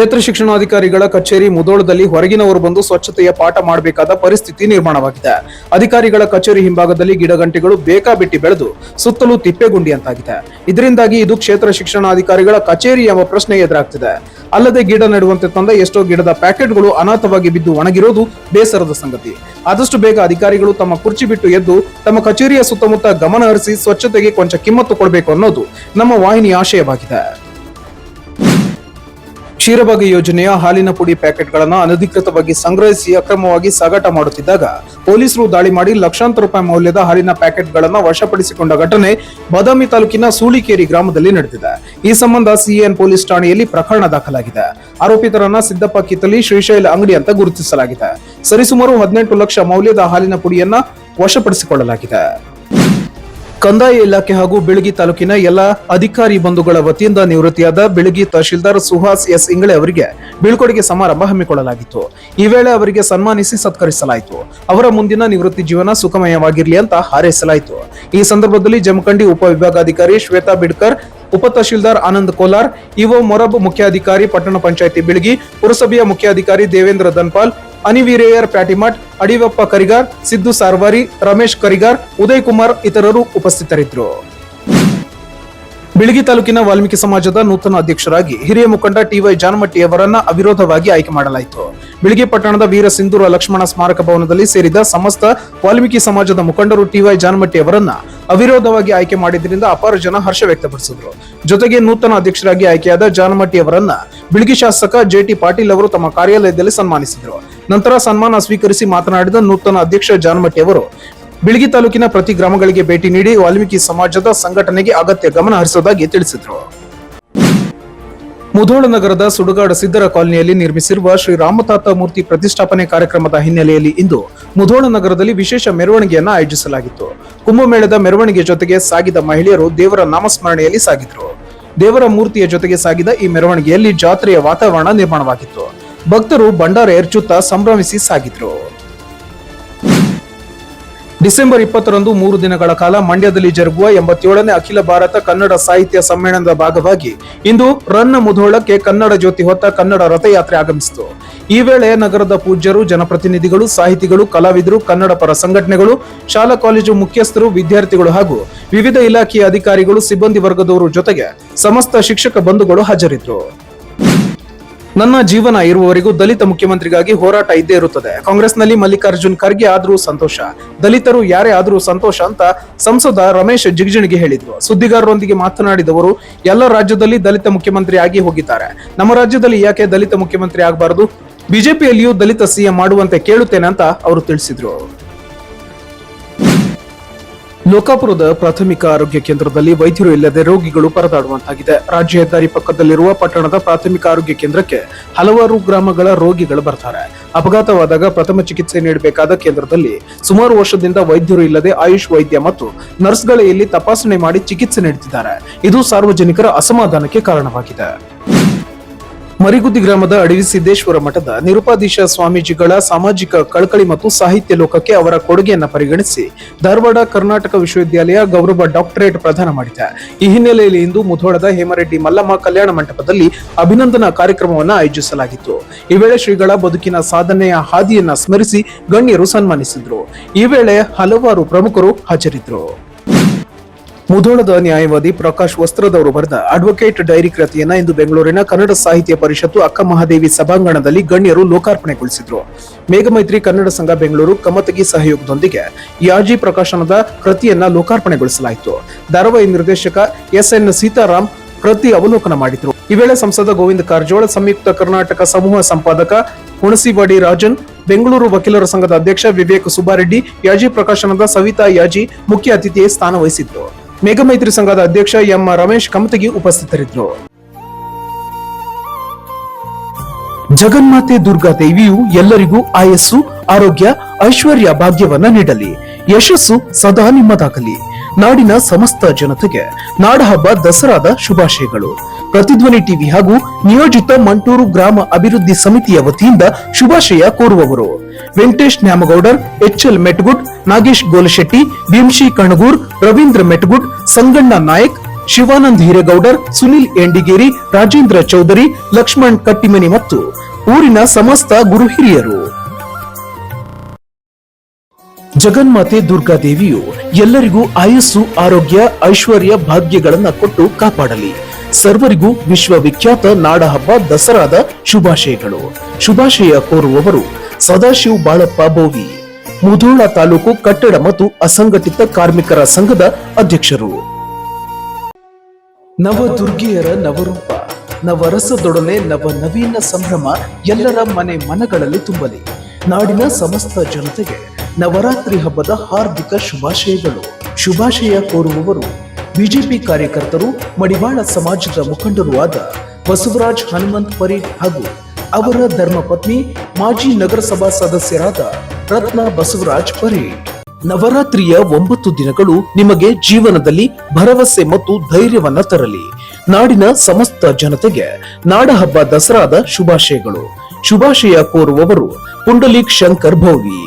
ಕ್ಷೇತ್ರ ಶಿಕ್ಷಣಾಧಿಕಾರಿಗಳ ಕಚೇರಿ ಮುದೋಳದಲ್ಲಿ ಹೊರಗಿನವರು ಬಂದು ಸ್ವಚ್ಛತೆಯ ಪಾಠ ಮಾಡಬೇಕಾದ ಪರಿಸ್ಥಿತಿ ನಿರ್ಮಾಣವಾಗಿದೆ. ಅಧಿಕಾರಿಗಳ ಕಚೇರಿ ಹಿಂಭಾಗದಲ್ಲಿ ಗಿಡಗಂಟೆಗಳು ಬೇಕಾಬಿಟ್ಟಿ ಬೆಳೆದು ಸುತ್ತಲೂ ತಿಪ್ಪೆಗುಂಡಿಯಂತಾಗಿದೆ ಇದರಿಂದಾಗಿ ಇದು ಕ್ಷೇತ್ರ ಶಿಕ್ಷಣಾಧಿಕಾರಿಗಳ ಕಚೇರಿ ಎಂಬ ಪ್ರಶ್ನೆ ಎದುರಾಗ್ತಿದೆ. ಅಲ್ಲದೆ ಗಿಡ ನೆಡುವಂತೆ ತಂದ ಎಷ್ಟೋ ಗಿಡದ ಪ್ಯಾಕೆಟ್ಗಳು ಅನಾಥವಾಗಿ ಬಿದ್ದು ಒಣಗಿರೋದು ಬೇಸರದ ಸಂಗತಿ. ಆದಷ್ಟು ಬೇಗ ಅಧಿಕಾರಿಗಳು ತಮ್ಮ ಕುರ್ಚಿ ಬಿಟ್ಟು ಎದ್ದು ತಮ್ಮ ಕಚೇರಿಯ ಸುತ್ತಮುತ್ತ ಗಮನ ಹರಿಸಿ ಸ್ವಚ್ಛತೆಗೆ ಕೊಂಚ ಕಿಮ್ಮತ್ತು ಕೊಡಬೇಕು ಅನ್ನೋದು ನಮ್ಮ ವಾಹಿನಿಯ ಆಶಯವಾಗಿದೆ. ಕ್ಷೀರಭಾಗ್ಯ ಯೋಜನೆಯ ಹಾಲಿನ ಪುಡಿ ಪ್ಯಾಕೆಟ್ಗಳನ್ನು ಅನಧಿಕೃತವಾಗಿ ಸಂಗ್ರಹಿಸಿ ಅಕ್ರಮವಾಗಿ ಸಾಗಾಟ ಮಾಡುತ್ತಿದ್ದಾಗ ಪೊಲೀಸರು ದಾಳಿ ಮಾಡಿ ಲಕ್ಷಾಂತರ ರೂಪಾಯಿ ಮೌಲ್ಯದ ಹಾಲಿನ ಪ್ಯಾಕೆಟ್ಗಳನ್ನು ವಶಪಡಿಸಿಕೊಂಡ ಘಟನೆ ಬಾದಾಮಿ ತಾಲೂಕಿನ ಸೂಳಿಕೇರಿ ಗ್ರಾಮದಲ್ಲಿ ನಡೆದಿದೆ. ಈ ಸಂಬಂಧ ಸಿಎನ್ ಪೊಲೀಸ್ ಠಾಣೆಯಲ್ಲಿ ಪ್ರಕರಣ ದಾಖಲಾಗಿದೆ. ಆರೋಪಿತರನ್ನ ಸಿದ್ದಪ್ಪ ಕಿತ್ತಲಿ, ಶ್ರೀಶೈಲ ಅಂಗಡಿ ಅಂತ ಗುರುತಿಸಲಾಗಿದೆ. ಸರಿಸುಮಾರು ಹದಿನೆಂಟು ಲಕ್ಷ ಮೌಲ್ಯದ ಹಾಲಿನ ಪುಡಿಯನ್ನ ವಶಪಡಿಸಿಕೊಳ್ಳಲಾಗಿದೆ. ಕಂದಾಯ ಇಲಾಖೆ ಹಾಗೂ ಬೆಳಗಿ ತಾಲೂಕಿನ ಎಲ್ಲ ಅಧಿಕಾರಿ ಬಂಧುಗಳ ವತಿಯಿಂದ ನಿವೃತ್ತಿಯಾದ ಬೆಳಗಿ ತಹಶೀಲ್ದಾರ್ ಸುಹಾಸ್ ಎಸ್ ಇಂಗಳೆ ಅವರಿಗೆ ಬೀಳ್ಕೊಡುಗೆ ಸಮಾರಂಭ ಹಮ್ಮಿಕೊಳ್ಳಲಾಗಿತ್ತು. ಈ ವೇಳೆ ಅವರಿಗೆ ಸನ್ಮಾನಿಸಿ ಸತ್ಕರಿಸಲಾಯಿತು. ಅವರ ಮುಂದಿನ ನಿವೃತ್ತಿ ಜೀವನ ಸುಖಮಯವಾಗಿರಲಿ ಅಂತ ಹಾರೈಸಲಾಯಿತು. ಈ ಸಂದರ್ಭದಲ್ಲಿ ಜಮಖಂಡಿ ಉಪವಿಭಾಗಾಧಿಕಾರಿ ಶ್ವೇತಾ ಬಿಡ್ಕರ್, ಉಪ ತಹಶೀಲ್ದಾರ್ ಆನಂದ್ ಕೋಲಾರ್, ಇಒ ಮೊರಬ್ ಮುಖ್ಯಾಧಿಕಾರಿ ಪಟ್ಟಣ ಪಂಚಾಯಿತಿ ಬೆಳಗಿ, ಪುರಸಭೆಯ ಮುಖ್ಯಾಧಿಕಾರಿ ದೇವೇಂದ್ರ ದನ್ಪಾಲ್ ಅನಿವೀರೇಯರ್ ಪ್ಯಾಟಿಮಠ್ ಅಡಿವಪ್ಪ ಕರಿಗಾರ್, ಸಿದ್ದು ಸಾರ್ವಾರಿ, ರಮೇಶ್ ಕರಿಗಾರ್, ಉದಯ್ ಕುಮಾರ್ ಇತರರು ಉಪಸ್ಥಿತರಿದ್ದರು. ಬಿಳಗಿ ತಾಲೂಕಿನ ವಾಲ್ಮೀಕಿ ಸಮಾಜದ ನೂತನ ಅಧ್ಯಕ್ಷರಾಗಿ ಹಿರಿಯ ಮುಖಂಡ ಟಿವೈ ಜಾನಮಟ್ಟಿ ಅವರನ್ನ ಅವಿರೋಧವಾಗಿ ಆಯ್ಕೆ ಮಾಡಲಾಯಿತು. ಬಿಳಗಿ ಪಟ್ಟಣದ ವೀರ ಸಿಂಧೂರ ಲಕ್ಷ್ಮಣ ಸ್ಮಾರಕ ಭವನದಲ್ಲಿ ಸೇರಿದ ಸಮಸ್ತ ವಾಲ್ಮೀಕಿ ಸಮಾಜದ ಮುಖಂಡರು ಟಿವೈ ಜಾನಮಟ್ಟಿ ಅವರನ್ನ ಅವಿರೋಧವಾಗಿ ಆಯ್ಕೆ ಮಾಡಿದ್ರಿಂದ ಅಪಾರ ಜನ ಹರ್ಷ ವ್ಯಕ್ತಪಡಿಸಿದರು. ಜೊತೆಗೆ ನೂತನ ಅಧ್ಯಕ್ಷರಾಗಿ ಆಯ್ಕೆಯಾದ ಜಾನಮಟ್ಟಿ ಅವರನ್ನ ಬಿಳಗಿ ಶಾಸಕ ಜೆಟಿ ಪಾಟೀಲ್ ಅವರು ತಮ್ಮ ಕಾರ್ಯಾಲಯದಲ್ಲಿ ಸನ್ಮಾನಿಸಿದರು. ನಂತರ ಸನ್ಮಾನ ಸ್ವೀಕರಿಸಿ ಮಾತನಾಡಿದ ನೂತನ ಅಧ್ಯಕ್ಷ ಜಾನಮಟ್ಟಿ ಅವರು, ಬಿಳಗಿ ತಾಲೂಕಿನ ಪ್ರತಿ ಗ್ರಾಮಗಳಿಗೆ ಭೇಟಿ ನೀಡಿ ವಾಲ್ಮೀಕಿ ಸಮಾಜದ ಸಂಘಟನೆಗೆ ಅಗತ್ಯ ಗಮನ ಹರಿಸುವುದಾಗಿ ತಿಳಿಸಿದರು. ಮುಧೋಳ ನಗರದ ಸುಡುಗಾಡ ಸಿದ್ದರ ಕಾಲನಿಯಲ್ಲಿ ನಿರ್ಮಿಸಿರುವ ಶ್ರೀ ರಾಮತಾತ ಮೂರ್ತಿ ಪ್ರತಿಷ್ಠಾಪನೆ ಕಾರ್ಯಕ್ರಮದ ಹಿನ್ನೆಲೆಯಲ್ಲಿ ಇಂದು ಮುಧೋಳ ನಗರದಲ್ಲಿ ವಿಶೇಷ ಮೆರವಣಿಗೆಯನ್ನು ಆಯೋಜಿಸಲಾಗಿತ್ತು. ಕುಂಭಮೇಳದ ಮೆರವಣಿಗೆ ಜೊತೆಗೆ ಸಾಗಿದ ಮಹಿಳೆಯರು ದೇವರ ನಾಮಸ್ಮರಣೆಯಲ್ಲಿ ಸಾಗಿದ್ರು. ದೇವರ ಮೂರ್ತಿಯ ಜೊತೆಗೆ ಸಾಗಿದ ಈ ಮೆರವಣಿಗೆಯಲ್ಲಿ ಜಾತ್ರೆಯ ವಾತಾವರಣ ನಿರ್ಮಾಣವಾಗಿತ್ತು. ಭಕ್ತರು ಭಂಡಾರ ಎರಚುತ್ತಾ ಸಂಭ್ರಮಿಸಿ ಸಾಗಿದ್ರು. ಡಿಸೆಂಬರ್ ಇಪ್ಪತ್ತರಂದು ಮೂರು ದಿನಗಳ ಕಾಲ ಮಂಡ್ಯದಲ್ಲಿ ಜರುಗುವ ಎಂಬತ್ತೇಳನೇ ಅಖಿಲ ಭಾರತ ಕನ್ನಡ ಸಾಹಿತ್ಯ ಸಮ್ಮೇಳನದ ಭಾಗವಾಗಿ ಇಂದು ರನ್ನ ಮುಧೋಳಕ್ಕೆ ಕನ್ನಡ ಜ್ಯೋತಿ ಹೊತ್ತ ಕನ್ನಡ ರಥಯಾತ್ರೆ ಆಗಮಿಸಿತು. ಈ ವೇಳೆ ನಗರದ ಪೂಜ್ಯರು, ಜನಪ್ರತಿನಿಧಿಗಳು, ಸಾಹಿತಿಗಳು, ಕಲಾವಿದರು, ಕನ್ನಡ ಪರ ಸಂಘಟನೆಗಳು, ಶಾಲಾ ಕಾಲೇಜು ಮುಖ್ಯಸ್ಥರು, ವಿದ್ಯಾರ್ಥಿಗಳು ಹಾಗೂ ವಿವಿಧ ಇಲಾಖೆಯ ಅಧಿಕಾರಿಗಳು, ಸಿಬ್ಬಂದಿ ವರ್ಗದವರು ಜೊತೆಗೆ ಸಮಸ್ತ ಶಿಕ್ಷಕ ಬಂಧುಗಳು ಹಾಜರಿದ್ದರು ನನ್ನ ಜೀವನ ಇರುವವರೆಗೂ ದಲಿತ ಮುಖ್ಯಮಂತ್ರಿಗಾಗಿ ಹೋರಾಟ ಇದ್ದೇ ಇರುತ್ತದೆ. ಕಾಂಗ್ರೆಸ್ನಲ್ಲಿ ಮಲ್ಲಿಕಾರ್ಜುನ್ ಖರ್ಗೆ ಆದ್ರೂ ಸಂತೋಷ. ದಲಿತರು ಯಾರೇ ಆದ್ರೂ ಸಂತೋಷ ಅಂತ ಸಂಸದ ರಮೇಶ್ ಜಿಗಜಿಣಿಗೆ ಹೇಳಿದ್ರು. ಸುದ್ದಿಗಾರರೊಂದಿಗೆ ಮಾತನಾಡಿದವರು, ಎಲ್ಲ ರಾಜ್ಯದಲ್ಲಿ ದಲಿತ ಮುಖ್ಯಮಂತ್ರಿ ಆಗಿ ಹೋಗಿದ್ದಾರೆ. ನಮ್ಮ ರಾಜ್ಯದಲ್ಲಿ ಯಾಕೆ ದಲಿತ ಮುಖ್ಯಮಂತ್ರಿ ಆಗಬಾರದು? ಬಿಜೆಪಿಯಲ್ಲಿಯೂ ದಲಿತ ಸಿಎಂ ಮಾಡುವಂತೆ ಕೇಳುತ್ತೇನೆ ಅಂತ ಅವರು ತಿಳಿಸಿದ್ರು. ಲೋಕಾಪುರದ ಪ್ರಾಥಮಿಕ ಆರೋಗ್ಯ ಕೇಂದ್ರದಲ್ಲಿ ವೈದ್ಯರು ಇಲ್ಲದೆ ರೋಗಿಗಳು ಪರದಾಡುವಂತಾಗಿದೆ. ರಾಜ್ಯ ಹೆದ್ದಾರಿ ಪಕ್ಕದಲ್ಲಿರುವ ಪಟ್ಟಣದ ಪ್ರಾಥಮಿಕ ಆರೋಗ್ಯ ಕೇಂದ್ರಕ್ಕೆ ಹಲವಾರು ಗ್ರಾಮಗಳ ರೋಗಿಗಳು ಬರ್ತಾರೆ. ಅಪಘಾತವಾದಾಗ ಪ್ರಥಮ ಚಿಕಿತ್ಸೆ ನೀಡಬೇಕಾದ ಕೇಂದ್ರದಲ್ಲಿ ಸುಮಾರು ವರ್ಷದಿಂದ ವೈದ್ಯರು ಇಲ್ಲದೆ ಆಯುಷ್ ವೈದ್ಯ ಮತ್ತು ನರ್ಸ್ಗಳೇ ಇಲ್ಲಿ ತಪಾಸಣೆ ಮಾಡಿ ಚಿಕಿತ್ಸೆ ನೀಡುತ್ತಿದ್ದಾರೆ. ಇದು ಸಾರ್ವಜನಿಕರ ಅಸಮಾಧಾನಕ್ಕೆ ಕಾರಣವಾಗಿದೆ. ಮರಿಗುದ್ದಿ ಗ್ರಾಮದ ಅಡವಿ ಸಿದ್ದೇಶ್ವರ ಮಠದ ನಿರುಪಾಧೀಶ ಸ್ವಾಮೀಜಿಗಳ ಸಾಮಾಜಿಕ ಕಳಕಳಿ ಮತ್ತು ಸಾಹಿತ್ಯ ಲೋಕಕ್ಕೆ ಅವರ ಕೊಡುಗೆಯನ್ನು ಪರಿಗಣಿಸಿ ಧಾರವಾಡ ಕರ್ನಾಟಕ ವಿಶ್ವವಿದ್ಯಾಲಯ ಗೌರವ ಡಾಕ್ಟರೇಟ್ ಪ್ರದಾನ ಮಾಡಿದೆ ಈ ಹಿನ್ನೆಲೆಯಲ್ಲಿ ಇಂದು ಮುಧೋಳದ ಹೇಮರೆಡ್ಡಿ ಮಲ್ಲಮ್ಮ ಕಲ್ಯಾಣ ಮಂಟಪದಲ್ಲಿ ಅಭಿನಂದನಾ ಕಾರ್ಯಕ್ರಮವನ್ನು ಆಯೋಜಿಸಲಾಗಿತ್ತು. ಈ ವೇಳೆ ಶ್ರೀಗಳ ಬದುಕಿನ ಸಾಧನೆಯ ಹಾದಿಯನ್ನು ಸ್ಮರಿಸಿ ಗಣ್ಯರು ಸನ್ಮಾನಿಸಿದ್ರು. ಈ ವೇಳೆ ಹಲವಾರು ಪ್ರಮುಖರು ಹಾಜರಿದ್ದರು ಮುಧೋಳದ ನ್ಯಾಯವಾದಿ ಪ್ರಕಾಶ್ ವಸ್ತ್ರದವರು ಬರೆದ ಅಡ್ವೊಕೇಟ್ ಡೈರಿ ಕೃತಿಯನ್ನ ಇಂದು ಬೆಂಗಳೂರಿನ ಕನ್ನಡ ಸಾಹಿತ್ಯ ಪರಿಷತ್ತು ಅಕ್ಕ ಮಹಾದೇವಿ ಸಭಾಂಗಣದಲ್ಲಿ ಗಣ್ಯರು ಲೋಕಾರ್ಪಣೆಗೊಳಿಸಿದ್ರು. ಮೇಘಮೈತ್ರಿ ಕನ್ನಡ ಸಂಘ ಬೆಂಗಳೂರು ಕಮತಗಿ ಸಹಯೋಗದೊಂದಿಗೆ ಯಾಜಿ ಪ್ರಕಾಶನದ ಕೃತಿಯನ್ನ ಲೋಕಾರ್ಪಣೆಗೊಳಿಸಲಾಯಿತು. ಧಾರಾವಾಹಿ ನಿರ್ದೇಶಕ ಎಸ್ ಎನ್ ಸೀತಾರಾಮ್ ಕೃತಿ ಅವಲೋಕನ ಮಾಡಿದ್ರು. ಈ ವೇಳೆ ಸಂಸದ ಗೋವಿಂದ ಕಾರಜೋಳ, ಸಂಯುಕ್ತ ಕರ್ನಾಟಕ ಸಮೂಹ ಸಂಪಾದಕ ಹುಣಸಿವಾಡಿ ರಾಜನ್, ಬೆಂಗಳೂರು ವಕೀಲರ ಸಂಘದ ಅಧ್ಯಕ್ಷ ವಿವೇಕ್ ಸುಬ್ಬಾರೆಡ್ಡಿ, ಯಾಜಿ ಪ್ರಕಾಶನದ ಸವಿತಾ ಯಾಜಿ ಮುಖ್ಯ ಅತಿಥಿ ಸ್ಥಾನ ವಹಿಸಿದ್ರು ಮೇಘಮೈತ್ರಿ ಸಂಘದ ಅಧ್ಯಕ್ಷ ಎಂ ರಮೇಶ್ ಕಮತಗಿ ಉಪಸ್ಥಿತರಿದ್ದರು. ಜಗನ್ಮಾತೆ ದುರ್ಗಾ ದೇವಿಯು ಎಲ್ಲರಿಗೂ ಆಯಸ್ಸು, ಆರೋಗ್ಯ, ಐಶ್ವರ್ಯ ಭಾಗ್ಯವನ್ನ ನೀಡಲಿ. ಯಶಸ್ಸು ಸದಾ ನಿಮ್ಮದಾಗಲಿ. ನಾಡಿನ ಸಮಸ್ತ ಜನತೆಗೆ ನಾಡಹಬ್ಬ ದಸರಾದ ಶುಭಾಶಯಗಳು. ಪ್ರತಿಧ್ವನಿ ಟಿವಿ ಹಾಗೂ ನಿಯೋಜಿತ ಮಂಟೂರು ಗ್ರಾಮ ಅಭಿವೃದ್ಧಿ ಸಮಿತಿಯ ವತಿಯಿಂದ ಶುಭಾಶಯ ಕೋರುವವರು. ವೆಂಕಟೇಶ್ ನ್ಯಾಮಗೌಡರ್ ಎಚ್ಎಲ್ ಮೆಟ್ಗುಡ್, ನಾಗೇಶ್ ಗೋಲಶೆಟ್ಟಿ ಭೀಮ್ಶಿ ಕಣಗೂರ್, ರವೀಂದ್ರ ಮೆಟ್ಗುಡ್, ಸಂಗಣ್ಣ ನಾಯಕ್, ಶಿವಾನಂದ್ ಹಿರೇಗೌಡರ್, ಸುನಿಲ್ ಎಂಡಿಗೇರಿ, ರಾಜೇಂದ್ರ ಚೌಧರಿ, ಲಕ್ಷ್ಮಣ್ ಕಟ್ಟಿಮನಿ ಮತ್ತು ಊರಿನ ಸಮಸ್ತ ಗುರು ಹಿರಿಯರು. ಜಗನ್ಮಾತೆ ದುರ್ಗಾದೇವಿಯು ಎಲ್ಲರಿಗೂ ಆಯಸ್ಸು, ಆರೋಗ್ಯ, ಐಶ್ವರ್ಯ, ಭಾಗ್ಯಗಳನ್ನ ಕೊಟ್ಟು ಕಾಪಾಡಲಿ. ಸರ್ವರಿಗೂ ವಿಶ್ವವಿಖ್ಯಾತ ನಾಡಹಬ್ಬ ದಸರಾದ ಶುಭಾಶಯಗಳು. ಶುಭಾಶಯ ಕೋರುವವರು ಸದಾಶಿವ ಬಾಳಪ್ಪ ಬೋವಿ ಮುಧೋಳ ತಾಲೂಕು ಕಟ್ಟಡ ಮತ್ತು ಅಸಂಘಟಿತ ಕಾರ್ಮಿಕರ ಸಂಘದ ಅಧ್ಯಕ್ಷರು. ನವದುರ್ಗಿಯರ ನವರೂಪ, ನವರಸದೊಡನೆ ನವ ನವೀನ ಸಂಭ್ರಮ ಎಲ್ಲರ ಮನೆ ಮನಗಳಲ್ಲಿ ತುಂಬಲಿ. ನಾಡಿನ ಸಮಸ್ತ ಜನತೆಗೆ ನವರಾತ್ರಿ ಹಬ್ಬದ ಹಾರ್ದಿಕ ಶುಭಾಶಯಗಳು. ಶುಭಾಶಯ ಕೋರುವವರು ಬಿಜೆಪಿ ಕಾರ್ಯಕರ್ತರು ಮಡಿವಾಳ ಸಮಾಜದ ಮುಖಂಡರೂ ಆದ ಬಸವರಾಜ್ ಹನುಮಂತ್ ಪರೀಡ್ ಹಾಗೂ ಅವರ ಧರ್ಮಪತ್ನಿ ಮಾಜಿ ನಗರಸಭಾ ಸದಸ್ಯರಾದ ರತ್ನ ಬಸವರಾಜ್ ಪರೇಡ್. ನವರಾತ್ರಿಯ ಒಂಬತ್ತು ದಿನಗಳು ನಿಮಗೆ ಜೀವನದಲ್ಲಿ ಭರವಸೆ ಮತ್ತು ಧೈರ್ಯವನ್ನ ತರಲಿ. ನಾಡಿನ ಸಮಸ್ತ ಜನತೆಗೆ ನಾಡಹಬ್ಬ ದಸರಾದ ಶುಭಾಶಯಗಳು. ಶುಭಾಶಯ ಕೋರುವವರು ಪುಂಡಲೀಕ್ ಶಂಕರ್ ಭೋವಿ